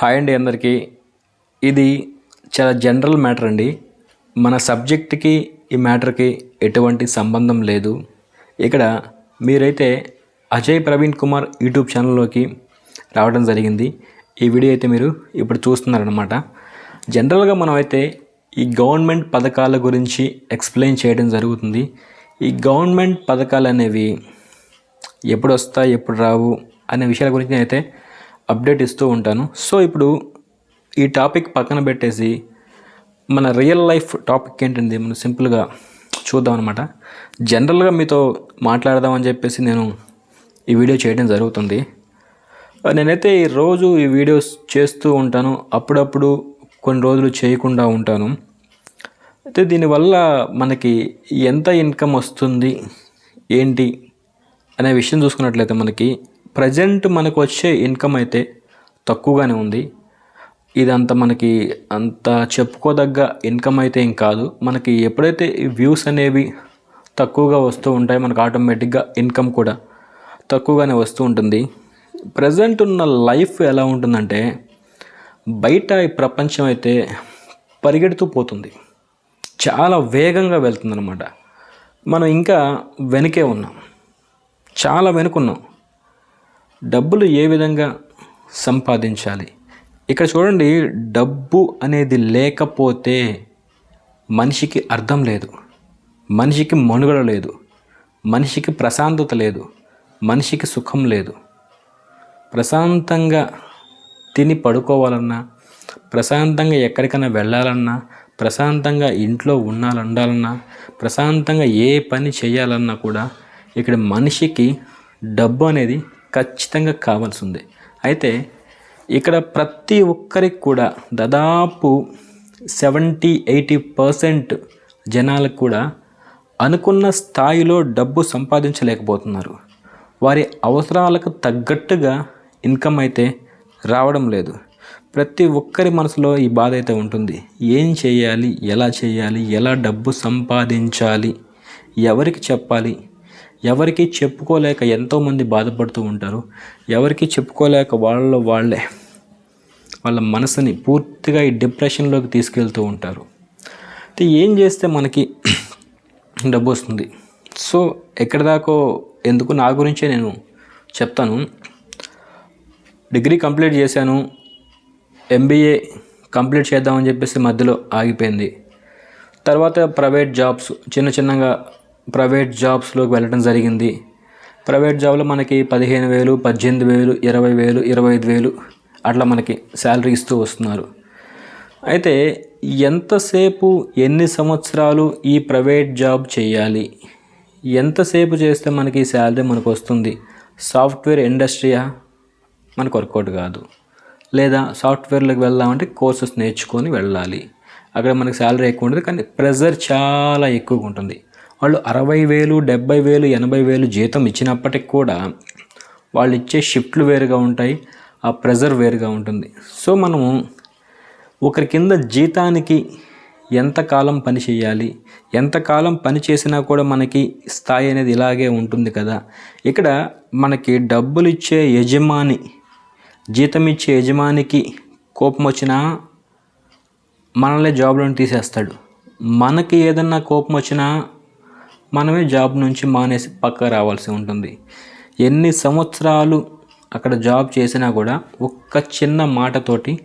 Hi అండి అందరికీ. ఇది చాలా జనరల్ మ్యాటర్ అండి. మన సబ్జెక్ట్కి ఈ మ్యాటర్కి ఎటువంటి సంబంధం లేదు. ఇక్కడ మీరైతే అజయ్ ప్రవీణ్ కుమార్ యూట్యూబ్ ఛానల్లోకి రావడం జరిగింది. ఈ వీడియో అయితే మీరు ఇప్పుడు చూస్తున్నారనమాట జనరల్గా మనం అయితే ఈ గవర్నమెంట్ పథకాల గురించి ఎక్స్ప్లెయిన్ చేయడం జరుగుతుంది. ఈ గవర్నమెంట్ పథకాలు అనేవి ఎప్పుడు వస్తాయి ఎప్పుడు రావు అనే విషయాల గురించి నేనైతే అప్డేట్ ఇస్తూ ఉంటాను. సో ఇప్పుడు ఈ టాపిక్ పక్కన పెట్టేసి మన రియల్ లైఫ్ టాపిక్ ఏంటండి? మనం సింపుల్గా చూద్దాం అనమాట జనరల్గా మీతో మాట్లాడదామని చెప్పేసి నేను ఈ వీడియో చేయడం జరుగుతుంది. నేనైతే ఈ రోజు ఈ వీడియోస్ చేస్తూ ఉంటాను. అప్పుడప్పుడు కొన్ని రోజులు చేయకుండా ఉంటాను. అయితే దీనివల్ల మనకి ఎంత ఇన్కమ్ వస్తుంది? ఏంటి? అనే విషయం చూసుకున్నట్లయితే మనకి ప్రజెంట్ మనకు వచ్చే ఇన్కమ్ అయితే తక్కువగానే ఉంది. ఇదంతా మనకి అంత చెప్పుకోదగ్గ ఇన్కమ్ అయితే ఏం కాదు. మనకి ఎప్పుడైతే వ్యూస్ అనేవి తక్కువగా వస్తూ ఉంటాయి మనకు ఆటోమేటిక్గా ఇన్కమ్ కూడా తక్కువగానే వస్తూ ఉంటుంది. ప్రజెంట్ ఉన్న లైఫ్ ఎలా ఉంటుందంటే బయట ఈ ప్రపంచం అయితే పరిగెడుతూ పోతుంది. చాలా వేగంగా వెళ్తుందన్నమాట. మనం ఇంకా వెనకే ఉన్నాం. చాలా వెనుకున్నాం. డబ్బులు ఏ విధంగా సంపాదించాలి? ఇక్కడ చూడండి డబ్బు అనేది లేకపోతే మనిషికి అర్థం లేదు. మనిషికి మనుగడ లేదు. మనిషికి ప్రశాంతత లేదు. మనిషికి సుఖం లేదు. ప్రశాంతంగా తిని పడుకోవాలన్నా ప్రశాంతంగా ఎక్కడికైనా వెళ్ళాలన్నా ప్రశాంతంగా ఇంట్లో ఉండాలండాలన్నా ప్రశాంతంగా ఏ పని చేయాలన్నా కూడా ఇక్కడ మనిషికి డబ్బు అనేది ఖచ్చితంగా కావాల్సి ఉంది అయితే ఇక్కడ ప్రతి ఒక్కరికి కూడా దాదాపు సెవెంటీ ఎయిటీ పర్సెంట్ జనాలకు కూడా అనుకున్న స్థాయిలో డబ్బు సంపాదించలేకపోతున్నారు. వారి అవసరాలకు తగ్గట్టుగా ఇన్కమ్ అయితే రావడం లేదు. ప్రతి ఒక్కరి మనసులో ఈ బాధ అయితే ఉంటుంది. ఏం చేయాలి? ఎలా చేయాలి? ఎలా డబ్బు సంపాదించాలి? ఎవరికి చెప్పాలి? ఎవరికి చెప్పుకోలేక ఎంతోమంది బాధపడుతూ ఉంటారు. ఎవరికి చెప్పుకోలేక వాళ్ళలో వాళ్ళే వాళ్ళ మనసుని పూర్తిగా ఈ డిప్రెషన్లోకి తీసుకెళ్తూ ఉంటారు. అయితే ఏం చేస్తే మనకి డబ్బు వస్తుంది? సో ఎక్కడి దాకో ఎందుకు నా గురించే నేను చెప్తాను. డిగ్రీ కంప్లీట్ చేశాను ఎంబీఏ కంప్లీట్ చేద్దామని చెప్పేసి మధ్యలో ఆగిపోయింది. తర్వాత ప్రైవేట్ జాబ్స్ చిన్న చిన్నగా ప్రైవేట్ జాబ్స్లోకి వెళ్ళడం జరిగింది. ప్రైవేట్ జాబ్లో మనకి పదిహేను వేలు పద్దెనిమిది వేలు ఇరవై వేలు ఇరవై ఐదు వేలు అట్లా మనకి శాలరీ ఇస్తూ వస్తున్నారు. అయితే ఎంతసేపు ఎన్ని సంవత్సరాలు ఈ ప్రైవేట్ జాబ్ చేయాలి? ఎంతసేపు చేస్తే మనకి శాలరీ మనకు వస్తుంది? సాఫ్ట్వేర్ ఇండస్ట్రీయా? మనకు వర్కౌట్ కాదు. లేదా సాఫ్ట్వేర్లోకి వెళ్దామంటే కోర్సెస్ నేర్చుకొని వెళ్ళాలి. అక్కడ మనకి శాలరీ ఎక్కువ ఉంటుంది కానీ ప్రెజర్ చాలా ఎక్కువగా ఉంటుంది. వాళ్ళు అరవై వేలు డెబ్బై వేలు ఎనభై వేలు జీతం ఇచ్చినప్పటికి కూడా వాళ్ళు ఇచ్చే షిఫ్ట్లు వేరుగా ఉంటాయి ఆ ప్రెజర్ వేరుగా ఉంటుంది. సో మనము ఒకరి కింద జీతానికి ఎంతకాలం పని చేయాలి ఎంతకాలం పని చేసినా కూడా మనకి స్థాయి అనేది ఇలాగే ఉంటుంది కదా. ఇక్కడ మనకి డబ్బులు ఇచ్చే యజమాని జీతం ఇచ్చే యజమానికి కోపం వచ్చినా మనల్ని జాబ్లో తీసేస్తాడు. మనకి ఏదన్నా కోపం వచ్చినా మనమే జాబ్ నుంచి మానేసి పక్క రావాల్సి ఉంటుంది. ఎన్ని సంవత్సరాలు అక్కడ జాబ్ చేసినా కూడా ఒక్క చిన్న మాటతోటి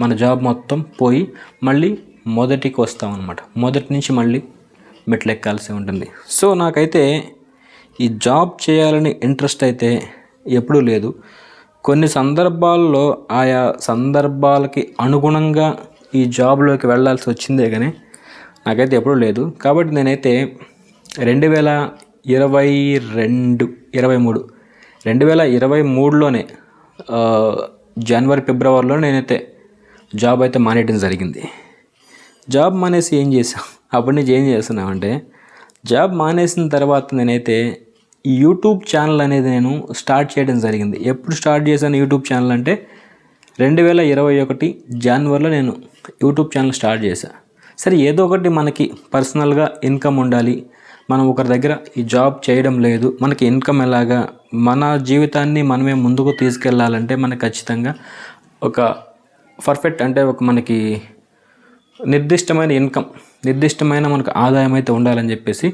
మన జాబ్ మొత్తం పోయి మళ్ళీ మొదటికి వస్తాం అనమాట మొదటి నుంచి మళ్ళీ మెట్లెక్కాల్సి ఉంటుంది. సో నాకైతే ఈ జాబ్ చేయాలని ఇంట్రెస్ట్ అయితే ఎప్పుడూ లేదు. కొన్ని సందర్భాల్లో ఆయా సందర్భాలకి అనుగుణంగా ఈ జాబ్లోకి వెళ్ళాల్సి వచ్చిందే కానీ నాకైతే ఎప్పుడూ లేదు. కాబట్టి నేనైతే రెండు వేల ఇరవై రెండు ఇరవై మూడు. రెండు వేల ఇరవై మూడులోనే జనవరి ఫిబ్రవరిలో నేనైతే జాబ్ అయితే మానేయడం జరిగింది. జాబ్ మానేసి ఏం చేసాం అప్పటి నుంచి ఏం చేస్తున్నామంటే జాబ్ మానేసిన తర్వాత నేనైతే యూట్యూబ్ ఛానల్ అనేది నేను స్టార్ట్ చేయడం జరిగింది. ఎప్పుడు స్టార్ట్ చేశాను యూట్యూబ్ ఛానల్ అంటే రెండు వేల ఇరవై ఒకటి జనవరిలో నేను యూట్యూబ్ ఛానల్ స్టార్ట్ చేశాను సరే ఏదో ఒకటి మనకి పర్సనల్గా ఇన్కమ్ ఉండాలి మనం ఒకరి దగ్గర ఈ జాబ్ చేయడం లేదు మనకి ఇన్కమ్ ఎలాగా మన జీవితాన్ని మనమే ముందుకు తీసుకెళ్ళాలంటే మనకు ఖచ్చితంగా ఒక పర్ఫెక్ట్ అంటే ఒక మనకి నిర్దిష్టమైన ఇన్కమ్ నిర్దిష్టమైన మనకు ఆదాయం అయితే ఉండాలని చెప్పేసి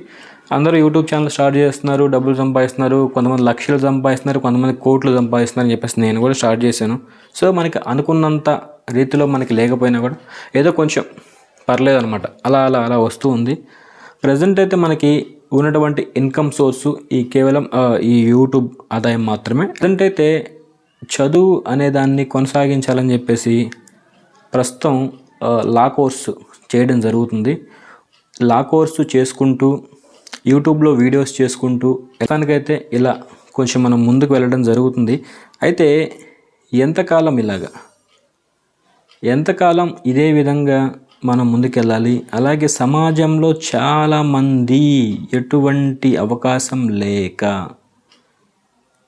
అందరూ యూట్యూబ్ ఛానల్ స్టార్ట్ చేస్తున్నారు డబ్బులు సంపాదిస్తున్నారు కొంతమంది లక్షలు సంపాదిస్తున్నారు కొంతమంది కోట్లు సంపాదిస్తున్నారు అని చెప్పేసి నేను కూడా స్టార్ట్ చేశాను. సో మనకి అనుకున్నంత రీతిలో మనకి లేకపోయినా కూడా ఏదో కొంచెం పర్లేదు అనమాట అలా అలా అలా వస్తూ ఉంది. ప్రజెంట్ అయితే మనకి ఉన్నటువంటి ఇన్కమ్ సోర్సు ఈ కేవలం ఈ యూట్యూబ్ ఆదాయం మాత్రమే. ప్రజెంట్ అయితే చదువు అనే దాన్ని కొనసాగించాలని చెప్పేసి ప్రస్తుతం లా కోర్సు చేయడం జరుగుతుంది. లా కోర్సు చేసుకుంటూ యూట్యూబ్లో వీడియోస్ చేసుకుంటూ ఎలానికైతే ఇలా కొంచెం మనం ముందుకు వెళ్ళడం జరుగుతుంది. అయితే ఎంతకాలం ఇలాగా? ఎంతకాలం ఇదే విధంగా మనం ముందుకెళ్ళాలి. అలాగే సమాజంలో చాలామంది ఎటువంటి అవకాశం లేక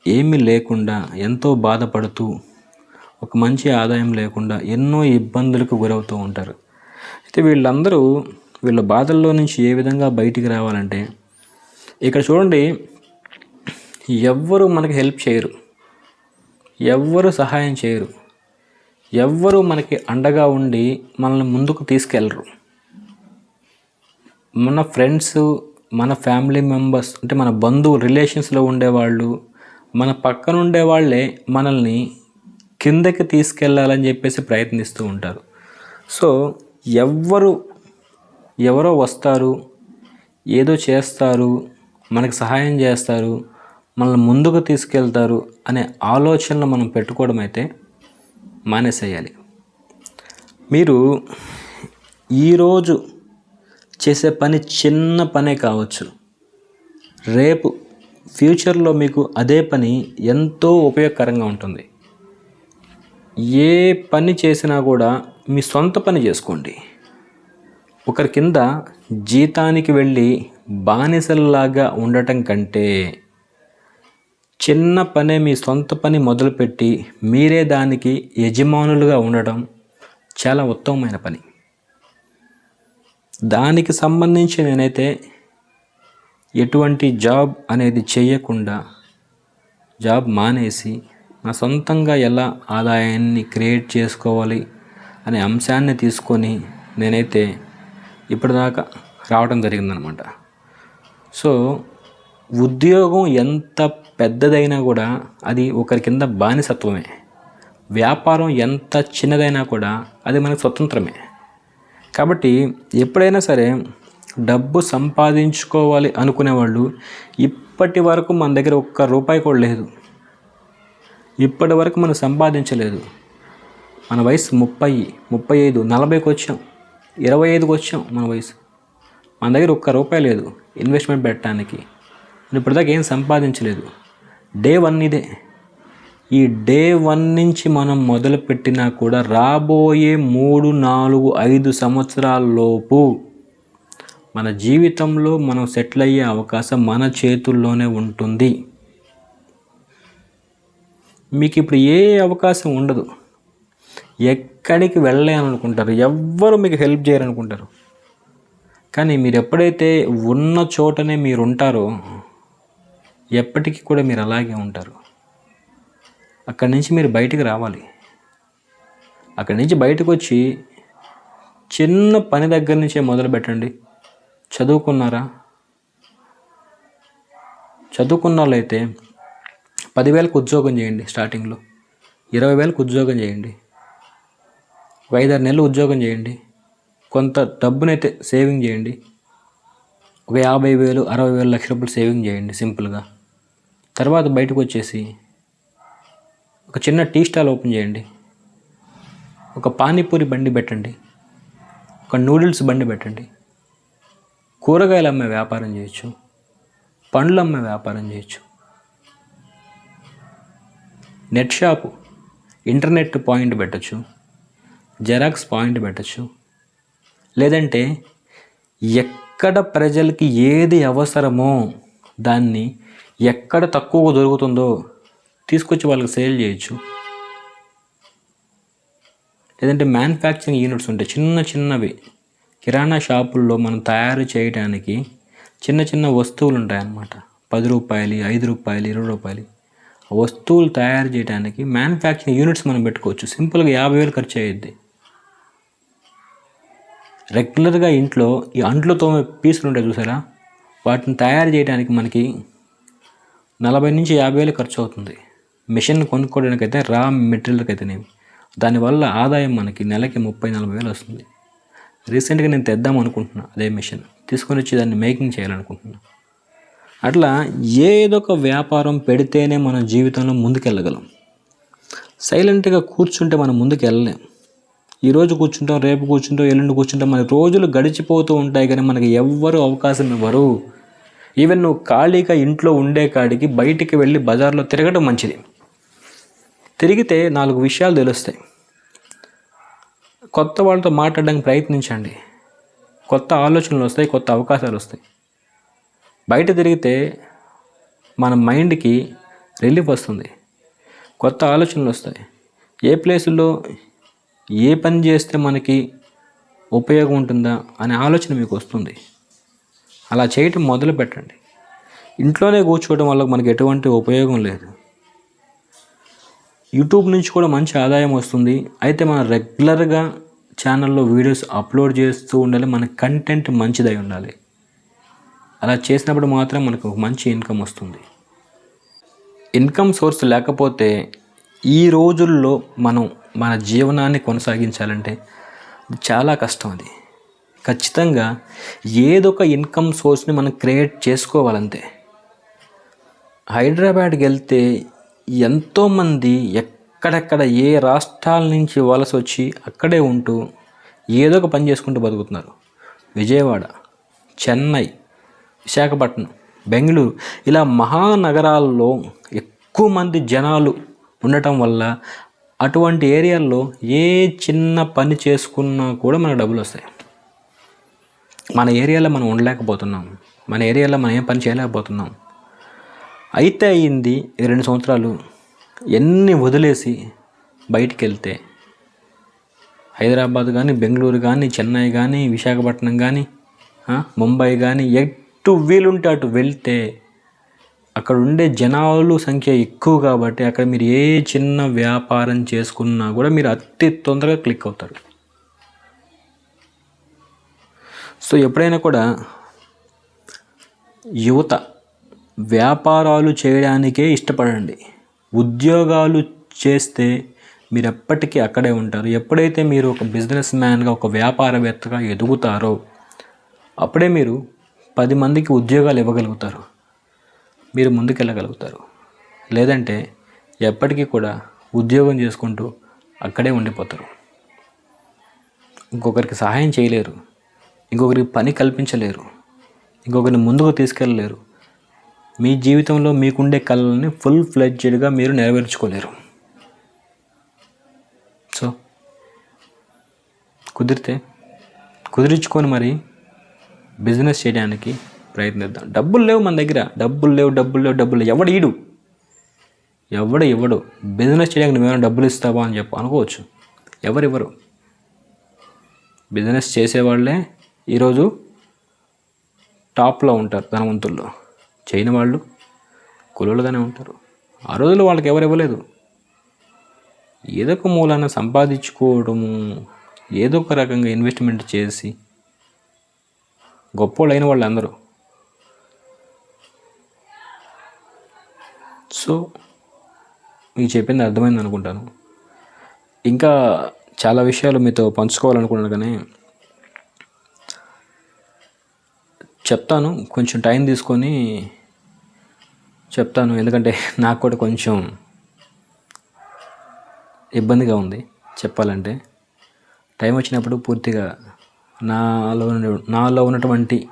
ఏమీ లేకుండా ఎంతో బాధపడుతూ ఒక మంచి ఆదాయం లేకుండా ఎన్నో ఇబ్బందులకు గురవుతూ ఉంటారు. అయితే వీళ్ళందరూ వీళ్ళ బాధల్లో నుంచి ఏ విధంగా బయటికి రావాలంటే ఇక్కడ చూడండి ఎవ్వరు మనకి హెల్ప్ చేయరు. ఎవ్వరు సహాయం చేయరు. ఎవ్వరు మనకి అండగా ఉండి మనల్ని ముందుకు తీసుకెళ్ళరు. మన ఫ్రెండ్స్ మన ఫ్యామిలీ మెంబర్స్ అంటే మన బంధువు రిలేషన్స్లో ఉండేవాళ్ళు మన పక్కన ఉండేవాళ్ళే మనల్ని కిందకి తీసుకెళ్ళాలని చెప్పేసి ప్రయత్నిస్తూ ఉంటారు. సో ఎవ్వరు ఎవరో వస్తారు ఏదో చేస్తారు మనకు సహాయం చేస్తారు మనల్ని ముందుకు తీసుకెళ్తారు అనే ఆలోచనలు మనం పెట్టుకోవడం అయితే మానేసేయాలి. మీరు ఈరోజు చేసే పని చిన్న పనే కావచ్చు. రేపు ఫ్యూచర్లో మీకు అదే పని ఎంతో ఉపయోగకరంగా ఉంటుంది. ఏ పని చేసినా కూడా మీ సొంత పని చేసుకోండి. ఒకరి కింద జీతానికి వెళ్ళి బానిసల్లాగా ఉండటం కంటే చిన్న పనే మీ సొంత పని మొదలుపెట్టి మీరే దానికి యజమానులుగా ఉండడం చాలా ఉత్తమమైన పని. దానికి సంబంధించి నేనైతే ఎటువంటి జాబ్ అనేది చేయకుండా జాబ్ మానేసి నా సొంతంగా ఎలా ఆదాయాన్ని క్రియేట్ చేసుకోవాలి అనే అంశాన్ని తీసుకొని నేనైతే ఇప్పటిదాకా రావడం జరిగిందనమాట. సో ఉద్యోగం ఎంత పెద్దదైనా కూడా అది ఒకరి కింద బానిసత్వమే. వ్యాపారం ఎంత చిన్నదైనా కూడా అది మనకు స్వతంత్రమే. కాబట్టి ఎప్పుడైనా సరే డబ్బు సంపాదించుకోవాలి అనుకునే వాళ్ళు ఇప్పటి వరకు మన దగ్గర ఒక్క రూపాయి కూడా లేదు. ఇప్పటి వరకు మనం సంపాదించలేదు. మన వయసు ముప్పై ముప్పై ఐదు నలభైకి వచ్చాం. ఇరవై ఐదుకి వచ్చాం మన వయసు. మన దగ్గర ఒక్క రూపాయి లేదు. ఇన్వెస్ట్మెంట్ పెట్టడానికి. నేను ఇప్పటిదాకా ఏం సంపాదించలేదు. డే వన్ ఇదే. ఈ డే వన్ నుంచి మనం మొదలుపెట్టినా కూడా రాబోయే మూడు నాలుగు ఐదు సంవత్సరాలలోపు మన జీవితంలో మనం సెటిల్ అయ్యే అవకాశం మన చేతుల్లోనే ఉంటుంది. మీకు ఇప్పుడు ఏ అవకాశం ఉండదు. ఎక్కడికి వెళ్ళాలనుకుంటారు? ఎవ్వరు మీకు హెల్ప్ చేయరనుకుంటారు. కానీ మీరు ఎప్పుడైతే ఉన్న చోటనే మీరు ఉంటారో ఎప్పటికీ కూడా మీరు అలాగే ఉంటారు. అక్కడి నుంచి మీరు బయటికి రావాలి. అక్కడి నుంచి బయటకు వచ్చి చిన్న పని దగ్గర నుంచే మొదలు పెట్టండి. చదువుకున్నారా? చదువుకున్న వాళ్ళైతే పదివేలకు ఉద్యోగం చేయండి స్టార్టింగ్లో ఇరవై వేలకు ఉద్యోగం చేయండి. ఒక ఐదారు నెలలు ఉద్యోగం చేయండి. కొంత డబ్బునైతే సేవింగ్ చేయండి. ఒక యాభై వేలు అరవై వేలు లక్ష రూపాయలు సేవింగ్ చేయండి సింపుల్గా. తర్వాత బయటకు వచ్చేసి ఒక చిన్న టీ స్టాల్ ఓపెన్ చేయండి. ఒక పానీపూరి బండి పెట్టండి. ఒక నూడిల్స్ బండి పెట్టండి. కూరగాయలు అమ్మే వ్యాపారం చేయొచ్చు. పండ్లు అమ్మే వ్యాపారం చేయొచ్చు. నెట్ షాపు ఇంటర్నెట్ పాయింట్ పెట్టచ్చు. జెరాక్స్ పాయింట్ పెట్టచ్చు. లేదంటే ఎక్కడ ప్రజలకి ఏది అవసరమో దాన్ని ఎక్కడ తక్కువగా దొరుకుతుందో తీసుకొచ్చి వాళ్ళకి సేల్ చేయొచ్చు. లేదంటే మ్యానుఫ్యాక్చరింగ్ యూనిట్స్ ఉంటాయి చిన్న చిన్నవి. కిరాణా షాపుల్లో మనం తయారు చేయడానికి చిన్న చిన్న వస్తువులు ఉంటాయన్నమాట. పది రూపాయలు ఐదు రూపాయలు ఇరవై రూపాయలు. వస్తువులు తయారు చేయడానికి మ్యానుఫ్యాక్చరింగ్ యూనిట్స్ మనం పెట్టుకోవచ్చు. సింపుల్గా యాభై వేలు ఖర్చు అయ్యిద్ది. రెగ్యులర్గా ఇంట్లో ఈ అంట్లు తోమే పీసులు ఉంటాయి చూసారా? వాటిని తయారు చేయడానికి మనకి నలభై నుంచి యాభై వేలు ఖర్చు అవుతుంది. మిషన్ కొనుక్కోవడానికి అయితే రా మెటీరియల్కి అయితేనేమి దానివల్ల ఆదాయం మనకి నెలకి ముప్పై నలభై వేలు వస్తుంది. రీసెంట్గా నేను తెద్దాం అనుకుంటున్నా అదే మిషన్. తీసుకొని వచ్చి దాన్ని మేకింగ్ చేయాలనుకుంటున్నా. అట్లా ఏదో ఒక వ్యాపారం పెడితేనే మన జీవితంలో ముందుకెళ్ళగలం. సైలెంట్గా కూర్చుంటే మనం ముందుకు వెళ్ళలేం ఈరోజు కూర్చుంటాం రేపు కూర్చుంటాం ఎల్లుండి కూర్చుంటాం మన రోజులు గడిచిపోతూ ఉంటాయి కానీ మనకి ఎవ్వరు అవకాశం ఇవ్వరు. ఈవెన్ నువ్వు ఖాళీగా ఇంట్లో ఉండే కాడికి బయటికి వెళ్ళి బజార్లో తిరగడం మంచిది. తిరిగితే నాలుగు విషయాలు తెలుస్తాయి. కొత్త వాళ్ళతో మాట్లాడడానికి ప్రయత్నించండి. కొత్త ఆలోచనలు వస్తాయి కొత్త అవకాశాలు వస్తాయి. బయట తిరిగితే మన మైండ్కి రిలీఫ్ వస్తుంది. కొత్త ఆలోచనలు వస్తాయి. ఏ ప్లేసుల్లో ఏ పని చేస్తే మనకి ఉపయోగం ఉంటుందా అనే ఆలోచన మీకు వస్తుంది. అలా చేయటం మొదలు పెట్టండి. ఇంట్లోనే కూర్చోవడం వల్ల మనకి ఎటువంటి ఉపయోగం లేదు. యూట్యూబ్ నుంచి కూడా మంచి ఆదాయం వస్తుంది. అయితే మనం రెగ్యులర్గా ఛానల్లో వీడియోస్ అప్లోడ్ చేస్తూ ఉండాలి. మన కంటెంట్ మంచిదై ఉండాలి. అలా చేసినప్పుడు మాత్రం మనకు ఒక మంచి ఇన్కమ్ వస్తుంది. ఇన్కమ్ సోర్స్ లేకపోతే ఈ రోజుల్లో మనం మన జీవనాన్ని కొనసాగించాలంటే చాలా కష్టం అది. ఖచ్చితంగా ఏదో ఒక ఇన్కమ్ సోర్స్ని మనం క్రియేట్ చేసుకోవాలంతే హైదరాబాద్కి వెళ్తే ఎంతోమంది ఎక్కడెక్కడ ఏ రాష్ట్రాల నుంచి వలస వచ్చి అక్కడే ఉంటూ ఏదో ఒక పని చేసుకుంటూ బతుకుతున్నారు. విజయవాడ చెన్నై విశాఖపట్నం బెంగళూరు ఇలా మహానగరాల్లో ఎక్కువ మంది జనాలు ఉండటం వల్ల అటువంటి ఏరియాల్లో ఏ చిన్న పని చేసుకున్నా కూడా మనకు డబ్బులు వస్తాయి. మన ఏరియాలో మనం ఉండలేకపోతున్నాం. మన ఏరియాలో మనం ఏం పని చేయలేకపోతున్నాం. అయితే అయింది ఈ రెండు సంవత్సరాలు. ఎన్ని వదిలేసి బయటికి వెళ్తే హైదరాబాద్ కానీ బెంగళూరు కానీ చెన్నై కానీ విశాఖపట్నం కానీ ముంబై కానీ ఎటు వీలుంటే అటు వెళ్తే అక్కడ ఉండే జనాలు సంఖ్య ఎక్కువ కాబట్టి అక్కడ మీరు ఏ చిన్న వ్యాపారం చేసుకున్నా కూడా మీరు అతి తొందరగా క్లిక్ అవుతారు. సో ఎప్పుడైనా కూడా యువత వ్యాపారాలు చేయడానికే ఇష్టపడండి. ఉద్యోగాలు చేస్తే మీరు ఎప్పటికీ అక్కడే ఉంటారు. ఎప్పుడైతే మీరు ఒక బిజినెస్ మ్యాన్గా ఒక వ్యాపారవేత్తగా ఎదుగుతారో అప్పుడే మీరు పది మందికి ఉద్యోగాలు ఇవ్వగలుగుతారు. మీరు ముందుకెళ్ళగలుగుతారు. లేదంటే ఎప్పటికీ కూడా ఉద్యోగం చేసుకుంటూ అక్కడే ఉండిపోతారు. ఇంకొకరికి సహాయం చేయలేరు. ఇంకొకరికి పని కల్పించలేరు. ఇంకొకరిని ముందుకు తీసుకెళ్ళలేరు. మీ జీవితంలో మీకుండే కళల్ని ఫుల్ ఫ్లెడ్జెడ్గా మీరు నెరవేర్చుకోలేరు. సో కుదిరితే కుదిరించుకొని మరి బిజినెస్ చేయడానికి ప్రయత్నిద్దాం. డబ్బులు లేవు మన దగ్గర. డబ్బులు లేవు డబ్బులు లేవు డబ్బులు లేవు. ఎవడు ఈడు? ఎవడు ఇవ్వడు బిజినెస్ చేయడానికి నువ్వేమైనా డబ్బులు ఇస్తావా అని చెప్పి. అనుకోవచ్చు. ఎవరు ఇవ్వరు బిజినెస్ చేసేవాళ్ళే ఈరోజు టాప్లో ఉంటారు ధనవంతుల్లో. చేయని వాళ్ళు కులులుగానే ఉంటారు. ఆ రోజుల్లో వాళ్ళకి ఎవరు ఇవ్వలేదు. ఏదో ఒక మూలాన సంపాదించుకోవడము ఏదో ఒక రకంగా ఇన్వెస్ట్మెంట్ చేసి గొప్పోళ్ళు అయిన వాళ్ళు సో మీకు చెప్పింది అర్థమైంది అనుకుంటాను. ఇంకా చాలా విషయాలు మీతో పంచుకోవాలనుకున్నాను కానీ చెప్తాను. కొంచెం టైం తీసుకొని చెప్తాను. ఎందుకంటే నాకు కూడా కొంచెం ఇబ్బందిగా ఉంది చెప్పాలంటే. టైం వచ్చినప్పుడు పూర్తిగా నాలో ఉన్న- నాలో ఉన్నటువంటి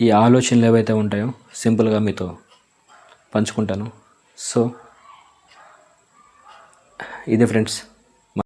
ఈ ఆలోచనలు ఏవైతే ఉంటాయో సింపుల్గా మీతో పంచుకుంటాను. సో ఇదే ఫ్రెండ్స్.